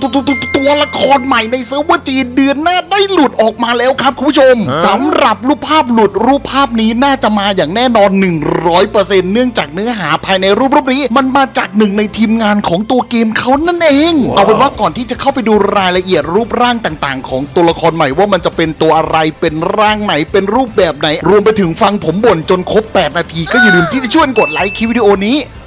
ตัวตัวตัวตัวละครใหม่ในเซิร์ฟเวอร์จีนเดือนหน้าได้หลุดออกมาแล้วครับคุณผู้ชมสำหรับรูปภาพหลุดรูปภาพนี้น่าจะมาอย่างแน่นอน 100%เนื่องจากเนื้อหาภายในรูปรูปนี้ มันมาจากหนึ่งในทีมงานของตัวเกมเขานั่นเอง เอาเป็นว่าก่อนที่จะเข้าไปดูรายละเอียดรูปร่างต่างๆ ของตัวละครใหม่ว่ามันจะเป็นตัวอะไรเป็นร่างไหนเป็นรูปแบบไหน รวมไปถึงฟังผมบ่นจนครบ 8 นาทีก็อย่าลืมที่จะช่วยกดไลค์คลิปวิดีโอนี้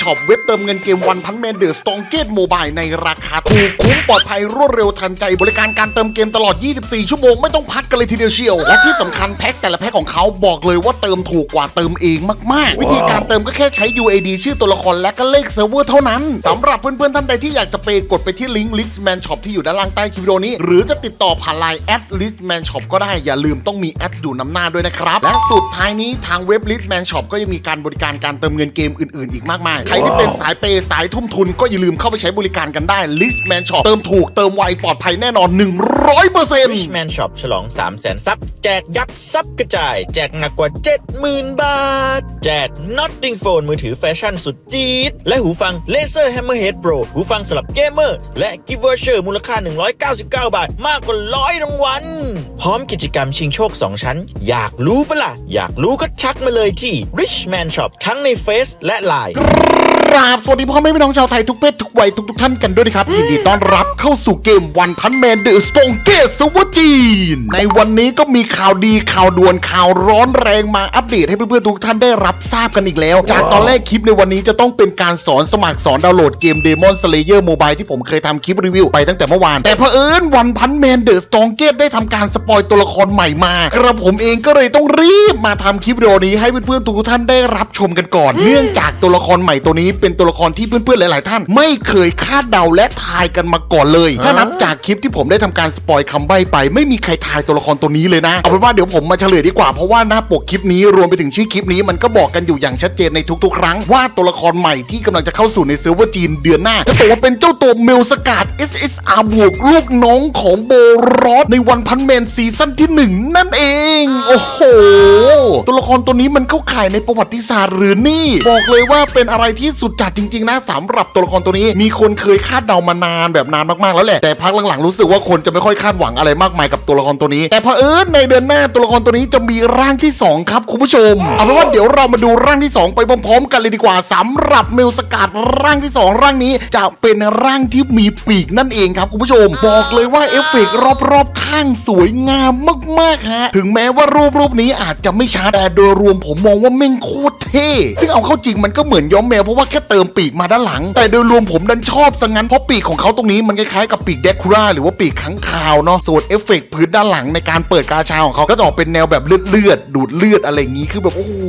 ช็อปเว็บเติมเงินเกมวันพันแมนเดอร์สตองเกตโมบายในราคาถูกคุ้มปลอดภัยรวดเร็วทันใจ บริการการเติมเกมตลอด 24 ชั่วโมงไม่ต้องพักกันเลยทีเดียวเชียว และที่สำคัญแพ็คแต่ละแพ็คของเขาบอกเลยว่าเติมถูกกว่าเติมเองมากๆ วิธีการเติมก็แค่ใช้ UAD ชื่อตัวละครและก็เลขเซิร์ฟเวอร์เท่านั้นสำหรับเพื่อนๆท่านใดที่อยากจะเปกดไปที่ลิงก์ลิสแมนช็อปที่อยู่ด้านล่างใต้คลิปวิดีโอนี้ หรือจะติดต่อผ่านไลน์แอดลิสแมนช็อปก็ได้อย่าลืมต้องมีแอดอยู่นำหน้าด้วยนะครับและสุดท้ายนี้ทางเว็บลิสแมนช็อปก็ยังมีการบริการการเติมเงินเกมอื่น ๆ อีกมากมายใครที่เป็นสายเปย์สายทุ่มทุนก็อย่าลืมเข้าไปใช้บริการกันได้ Listman Shop เติมถูกเติมไวปลอดภัยแน่นอน 100% Richman Shop ฉลอง 3 0 0แสนซับ แจกยับซับกระจาย แจกหนักกว่า 70,000 บาท แจก Notting Phone มือถือแฟชั่นสุดจี๊ด และหูฟัง Laser Hammerhead Pro หูฟังสำหรับเกมเมอร์ และ Gift Voucher มูลค่า 199 บาท มากกว่าร้อยรางวัลพร้อมกิจกรรมชิงโชค 2 ชั้น อยากรู้ปะล่ะ อยากรู้ก็ชักมาเลยที่ Richman Shop ทั้งในเฟซและไลน์กราบสวัสดีพ่อแม่พี่น้องชาวไทยทุกเพศทุกวัยทุกทุกๆท่านกันด้วยนะครับ ยินดีต้อนรับเข้าสู่เกมวันพันแมนเดอะสตองเกสสวจีนในวันนี้ก็มีข่าวดีข่าวด่วนข่าวร้อนแรงมาอัปเดตให้เพื่อนๆทุกท่านได้รับทราบกันอีกแล้ว จากตอนแรกคลิปในวันนี้จะต้องเป็นการสอนสมัครสอนดาวน์โหลดเกม Demon Slayer Mobile ที่ผมเคยทำคลิปรีวิวไปตั้งแต่เมื่อวาน แต่เผอิญวันพันแมนเดอะสตองเกสได้ทำการสปอยตัวละครใหม่มากระผมเองก็เลยต้องรีบมาทำคลิปวิดีโอนี้ให้เพื่อนๆทุกท่านได้รับชมกันก่อน เนื่องจากตัวละครใหม่ตัวนี้เป็นตัวละครที่เพื่อนๆหลาย ๆ ท่าน ไม่เคยคาดเดาและทายกันมาก่อนเลย ถ้านับจากคลิปที่ผมได้ทำการสปอยคำใบ้ไป ไม่มีใครทายตัวละครตัวนี้เลยนะเอาเป็นว่าเดี๋ยวผมมาเฉลยดีกว่าเพราะว่าหน้าปกคลิปนี้รวมไปถึงชื่อคลิปนี้มันก็บอกกันอยู่อย่างชัดเจนในทุก ๆ ครั้ง ว่าตัวละครใหม่ที่กำลังจะเข้าสู่ในเซิร์ฟเวอร์จีนเดือนหน้า จะบอกว่าเป็นเจ้าตัวเมลสกาด SSR บวกลูกน้องของโบรอสในวันพันแมนซีซั่นที่หนึ่งนั่นเอง โอ้โห ตัวละครตัวนี้มันเข้าข่ายในประวัติศาสตร์หรือนี่ บอกเลยว่าเป็นอะไรที่สุดจัดจริง ๆ นะสำหรับตัวละครตัวนี้ มีคนเคยคาดเดามานานแบบนานมากๆแล้วแหละ แต่พักหลังๆรู้สึกว่าคนจะไม่ค่อยคาดหวังอะไรมากมายกับตัวละครตัวนี้ แต่พอเผอิญในเดือนหน้าตัวละครตัวนี้จะมีร่างที่ 2 ครับคุณผู้ชม เอาเป็นว่าเดี๋ยวเรามาดูร่างที่ 2 ไปพร้อมๆ กันเลยดีกว่าสำหรับเมลสกัดร่างที่ 2 ร่างนี้จะเป็นร่างที่มีปีกนั่นเองครับคุณผู้ชม บอกเลยว่าเอฟเฟกต์รอบๆข้างสวยงงามมากๆฮะ ถึงแม้ว่ารูปรูปนี้อาจจะไม่ชัดแต่โดยรวมผมมองว่าแม่งโค เท่ ซึ่งเอาเข้าจริงมันก็เหมือนย้อมแมวเพราะว่าแค่เติมปีกมาด้านหลัง แต่โดยรวมผมดันชอบซะงั้นเพราะปีกของเขาตรงนี้มันคล้ายๆกับปีกเดคูราหรือว่าปีกขังคาวเนาะส่วนเอฟเฟกต์พื้นด้านหลังในการเปิดกาชาของเขาก็จะออกเป็นแนวแบบเลือดเลือดๆดูดเลือดอะไรอย่างงี้คือแบบโอ้โห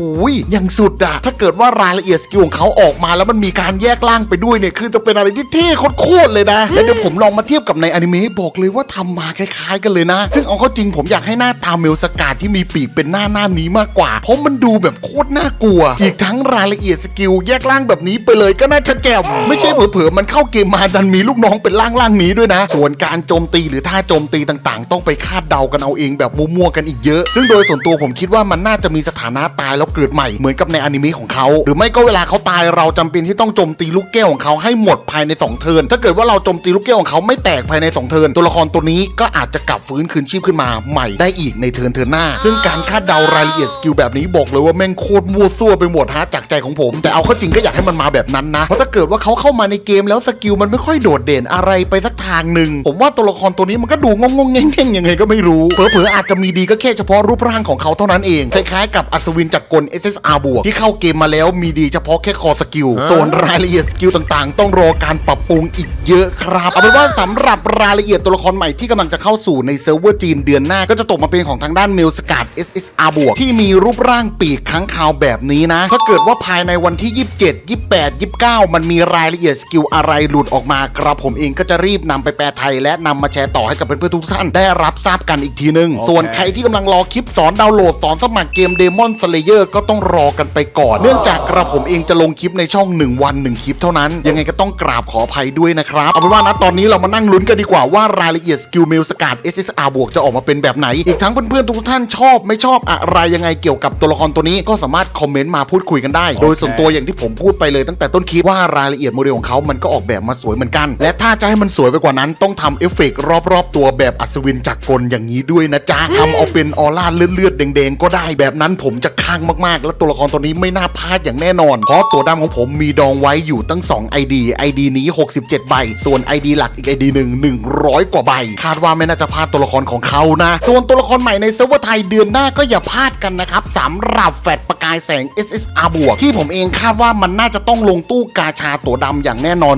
อย่างสุดอะถ้าเกิดว่ารายละเอียดสกิลของเขาออกมาแล้วมันมีการแยกล่างไปด้วยเนี่ยคือจะเป็นอะไรที่เท่โคตรๆเลยนะแล้วเดี๋ยวผมลองมาเทียบกับในอนิเมะบอกเลยว่าทำมาคล้ายๆ กันเลยนะ ซึ่งเอาเข้าจริงผมอยากให้หน้าตาเมลสกาดที่มีปีกเป็นหน้าหน้านี้มากกว่า เพราะมันดูแบบโคตรน่ากลัวอีกทั้งรายละเอียดสกิลแยกล่างแบบนี้ไปเลยก็น่าจะแจ่มไม่ใช่เผลอๆมันเข้าเกมมาดันมีลูกน้องเป็นล่างล่างๆนี้ด้วยนะ ส่วนการโจมตีหรือท่าโจมตีต่างๆ ต้องไปคาดเดากันเอาเองแบบมั่วๆกันอีกเยอะ ซึ่งโดยส่วนตัวผมคิดว่ามันน่าจะมีสถานะตายแล้วเกิดใหม่เหมือนกับในอนิเมะของเขาหรือไม่ก็เวลาเขาตายเราจำเป็นที่ต้องโจมตีลูกแก้วของเขาให้หมดภายใน 2 เทิร์นถ้าเกิดว่าเราโจมตีลูกแก้วของเขาไม่แตกภายใน 2 เทิร์นตัวละครตัวนี้ก็อาจจะกลับฟื้นคืนชีพขึ้นมาใหม่ได้อีกในเทิร์นเทิร์นหน้า ซึ่งการคาดเดารายละเอียดสกิลแบบนี้บอกเลยว่าแม่งโคตรมั่วซั่วไปหมดฮะจากใจของผม แต่เอาเข้าจริงก็อยากให้มันมาแบบนั้นนะ เพราะถ้าเกิดว่าเขาเข้ามาในเกมแล้วสกิลมันไม่ค่อยโดดเด่นอะไรไปสักทางหนึ่งผมว่าตัวละครตัวนี้มันก็ดูงงๆเง่งๆยังไงก็ไม่รู้เผลอๆอาจจะมีดีก็แค่เฉพาะรูปร่างของเขาเท่านั้นเองคล้ายๆกับอัศวินจากกล SSR บวกที่เข้าเกมมาแล้วมีดีเฉพาะแค่คอสกิลส่วนรายละเอียดสกิลต่างๆ ต้องรอการปรับปรุงอีกเยอะครับเอาเป็นว่าสำหรับรายละเอียดตัวละครใหม่ที่กำลังจะเข้าสู่ในเซิร์ฟเวอร์จีนเดือนหน้าก็จะตกมาเป็นของทางด้านเมลสกาด SSR บวกที่มีรูปร่างปีกค้างคาวแบบนี้นะ ถ้าเกิดว่าภายในวันที่ 27 28 29 มันมีรายละเอียดสกิลอะไรหลุดออกมากระผมเองก็จะรีบนำไปแปลไทย และนำมาแชร์ต่อให้กับเพื่อนๆทุกท่านได้รับทราบกันอีกทีนึง ส่วนใครที่กำลังรอคลิปสอนดาวน์โหลดสอนสมัครเกม Demon Slayer ก็ต้องรอกันไปก่อน เนื่องจากกระผมเองจะลงคลิปในช่อง 1 วัน 1 คลิปเท่านั้น ยังไงก็ต้องกราบขออภัยด้วยนะครับเอาเป็นว่านะตอนนี้เรามานั่งลุ้นกันดีกว่าว่ารายละเอียดสกิลเมลสกัด SSR บวกจะออกมาเป็นแบบไหน อีกทั้งเพื่อนๆทุกท่านชอบไม่ชอบอะไรยังไงเกี่ยวกับตัวละครตัวนี้ก็สามารถคอมเมนต์มาพูดคุยกันได้ โดยส่วนตัวอย่างที่ผมพูดไปเลยตั้งแต่ต้นคลิปว่ารายละเอียดโมเดลของเขามันก็ออกแบบมาสวยเหมือนกัน และถ้าจะให้มันสวยไปกว่านั้นต้องทำเอฟเฟกต์รอบๆ ตัวแบบอัศวินจักรกลอย่างนี้ด้วยนะจ๊ะทำเอาเป็นออร่าเลือดๆแดงๆก็ได้แบบนั้นผมจะ คลั่งมากๆ และตัวละครตัวนี้ไม่น่าพลาดอย่างแน่นอน เพราะตัวดำของผมมีดองไว้อยู่ตั้ง 2 ID ID นี้ 67 ใบ ส่วน ID หลักอีก ID หนึ่ง100 กว่าใบ คาดว่าไม่น่าจะพลาดตัวละครของเขานะ ส่วนตัวละครใหม่ในเซิร์ฟเวอร์ไทยเดือนหน้าก็อย่าพลาดกันนะครับสำหรับแฟดประกายแสง SSR บวกที่ผมเองคาดว่ามันน่าจะต้องลงตู้กาชาตัวดำอย่างแน่นอน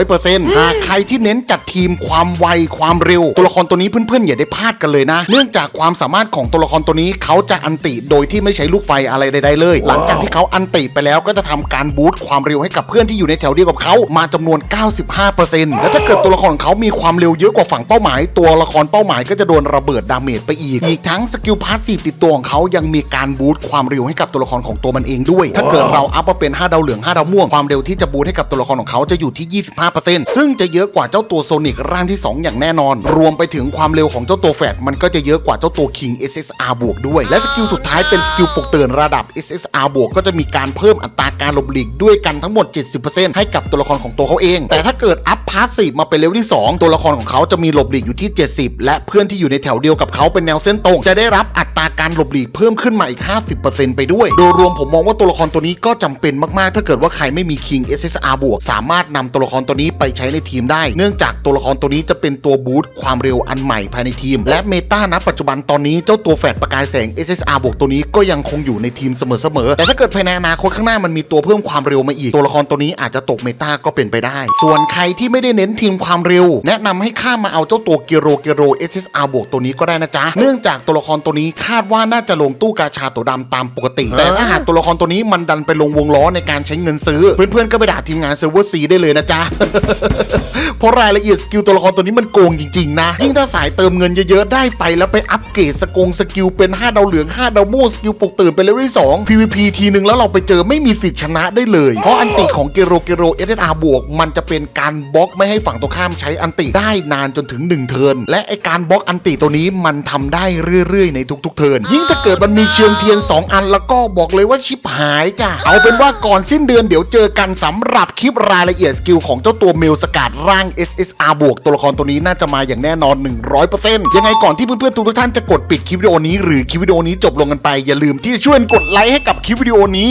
100%หากใครที่เน้นจัดทีมความไวความเร็ว ตัวละครตัวนี้เพื่อนๆอย่าได้พลาดกันเลยนะ เนื่องจากความสามารถของตัวละครตัวนี้เขาจะอันติโดยที่ไม่ใช้ลูกไฟอะไรใดๆเลย หลังจากที่เขาอันติไปแล้วก็จะทำการบูสต์ความเร็วให้กับเพื่อนที่อยู่ในแถวเดียวกับเขามาจำนวน 95%และถ้าเกิดตัวละครของเขามีความเร็วเยอะกว่าฝั่งเป้าหมาย ตัวละครเป้าหมายก็จะโดนระเบิดดาเมจไปอีก อีกทั้งสกิลพาสซีฟติดตัวของเขายังมีการบูสต์ความเร็วให้กับตัวละครของตัวมันเองด้วย ถ้าเกิดเราอัพมาเป็น 5 ดาวเหลือง 5 ดาวม่วง ความเร็วที่จะบูสต์ให้กับตัวละครของเขาจะอยู่ที่ 25%ซึ่งจะเยอะกว่าเจ้าตัวโซนิกร่างที่ 2 อย่างแน่นอน รวมไปถึงความเร็วของเจ้าตัวแฟดมันก็จะเยอะกว่าเจ้าตัว King SSR บวกด้วย และสกิลสุดท้ายเป็นสกิลปลุกเตือนระดับ SSR บวกก็จะมีการเพิ่มอัตราการหลบหลีกด้วยกันทั้งหมด 70%ให้กับตัวละครของตัวเขาเอง แต่ถ้าเกิดอัพ พาสซีฟมาเป็นเลเวลที่ 2 ตัวละครของเขาจะมีหลบหลีกอยู่ที่ 70 และเพื่อนที่อยู่ในแถวเดียวกับเขาเป็นแนวเส้นตรง จะได้รับอัตราการหลบหลีกเพิ่มขึ้นมาอีก 50%ไปด้วย โดยรวมผมมองว่าตัวละครตัวนี้ก็จำเป็นมากๆ ถ้าเกิดว่าใครไม่มี King SSR บวกสามารถนำตัวละครตัวนี้ไปใช้ในทีมได้ เนื่องจากตัวละครตัวนี้จะเป็นตัวบูตความเร็วอันใหม่ภายในทีม และเมตาณปัจจุบันตอนนี้เจ้าตัวแฟดประกายแสง SSR บวกตัวนี้ก็ยังคงอยู่ในทีมเสมอๆแต่ถ้าเกิดภายในอนาคตข้างหน้ามันมีตัวเพิ่มความเร็วมาอีกตัวละครตัวนี้อาจจะตกเมตาก็เป็นไปได้ ส่วนใครที่ไม่ได้เน้นทีมความเร็ว แนะนำให้ข้ามมาเอาเจ้าตัวเกโรเกโร SSR บวกตัวนี้ก็ได้นะจ๊ะ เนื่องจากตัวละครตัวนี้คาดว่าน่าจะลงตู้กาชาตัวดำตามปกติ แต่ถ้าหากตัวละครตัวนี้มันดันไปลงวงล้อในการใช้เงินซื้อ เพื่อนๆก็ไปด่าทีมงานเซิร์ฟเวอร์ซีได้เลยนะจ๊ะเพราะรายละเอียดสกิลตัวละครตัวนี้มันโกงจริงๆนะยิ่งถ้าสายเติมเงินเยอะๆได้ไปแล้วไปอัปเกรดสกงสกิลเป็น5ดาวเหลือง5ดาวม่วงสกิลปลุกตื่นไปเลเวลที่2 PVP ทีนึงแล้วเราไปเจอไม่มีสิทธิ์ชนะได้เลย เพราะอันติของเกโรเกโร SSR บวกมันจะเป็นการบล็อกไม่ให้ฝั่งตรงข้ามใช้อันติได้นานจนถึง 1 เทิร์นและไอการบล็อกอันติตัวนี้มันทำได้เรื่อยๆ ในทุกๆ เทิร์นยิ่งถ้าเกิดมันมีเชืองเทียน 2 อันแล้วก็บอกเลยว่าชิบหายจ้ะเอาเป็นว่าก่อนสิ้นเดือนเดี๋ยวเจอกันสำหรับคลิปรายละเอียดสกิลของเจ้าตัวเมลสกัดร่าง SSR บวกตัวละครตัวนี้น่าจะมาอย่างแน่นอน 100%ยังไงก่อนที่เพื่อนๆทุกท่านจะกดปิดคลิปวิดีโอนี้หรือคลิปวิดีโอนี้จบลงกันไปอย่าลืมที่จะช่วยกดไลค์ให้กับคลิปวิดีโอนี้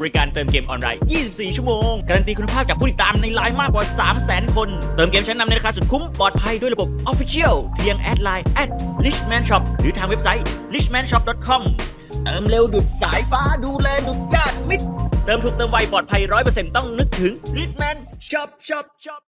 บริการเติมเกมออนไลน์ 24 ชั่วโมง การันตีคุณภาพจากผู้ติดตามในไลน์มากกว่า 300,000 คน เติมเกมชั้นนำในราคาสุดคุ้ม ปลอดภัยด้วยระบบ Official เพียงแอดไลน์ at Richman Shop หรือทางเว็บไซต์ richmanshop.com เติมเร็วดุดสายฟ้าดูแลดุดญาติมิตร เติมถูกเติมไวปลอดภัย 100%ต้องนึกถึง Richman Shop Shop Shop